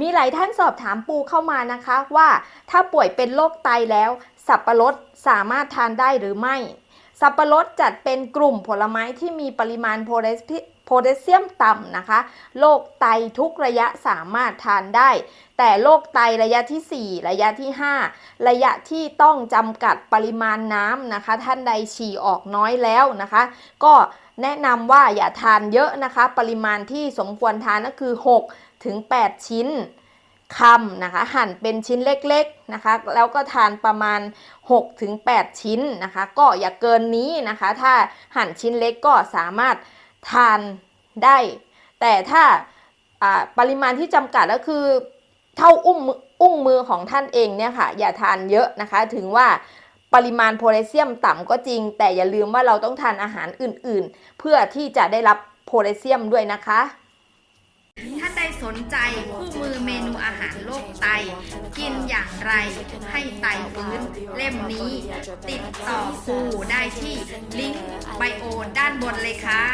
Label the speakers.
Speaker 1: มีหลายท่านสอบถามปูเข้ามานะคะว่าถ้าป่วยเป็นโรคไตแล้ว สับปะรดสามารถทานได้หรือไม่ สับปะรดจัดเป็นกลุ่มผลไม้ที่มีปริมาณโพแทสเซียมต่ำนะคะ โรคไตทุกระยะสามารถทานได้ แต่โรคไตระยะทีสี่ 4 ระยะที่ 5 ระยะที่ต้องจำกัดปริมาณน้ำนะคะ ท่านใดฉี่ออกน้อยแล้วนะคะ ก็แนะนำว่าอย่าทานเยอะนะคะ ปริมาณที่สมควรทานก็คือ 6 ถึง 8 ชิ้น คำนะคะ หั่นเป็นชิ้นเล็กๆนะคะ แล้วก็ทานประมาณ6ถึง8ชิ้นนะคะ ก็อย่าเกินนี้นะคะ ถ้าหั่นชิ้นเล็กก็สามารถทานได้ แต่ถ้าปริมาณที่จำกัดก็คือเท่าอุ้มอุ้งมือของท่านเองเนี่ยค่ะ อย่าทานเยอะนะคะ ถึงว่าปริมาณโพแทสเซียมต่ำก็จริง แต่อย่าลืมว่าเราต้องทานอาหารอื่นๆ เพื่อที่จะได้รับโพแทสเซียมด้วยนะคะ
Speaker 2: สนใจคู่มือเมนูอาหารโรคไต กินอย่างไรให้ไตฟื้นเล่มนี้ ติดต่อครูได้ที่ลิงก์ไบโอด้านบนเลยค่ะ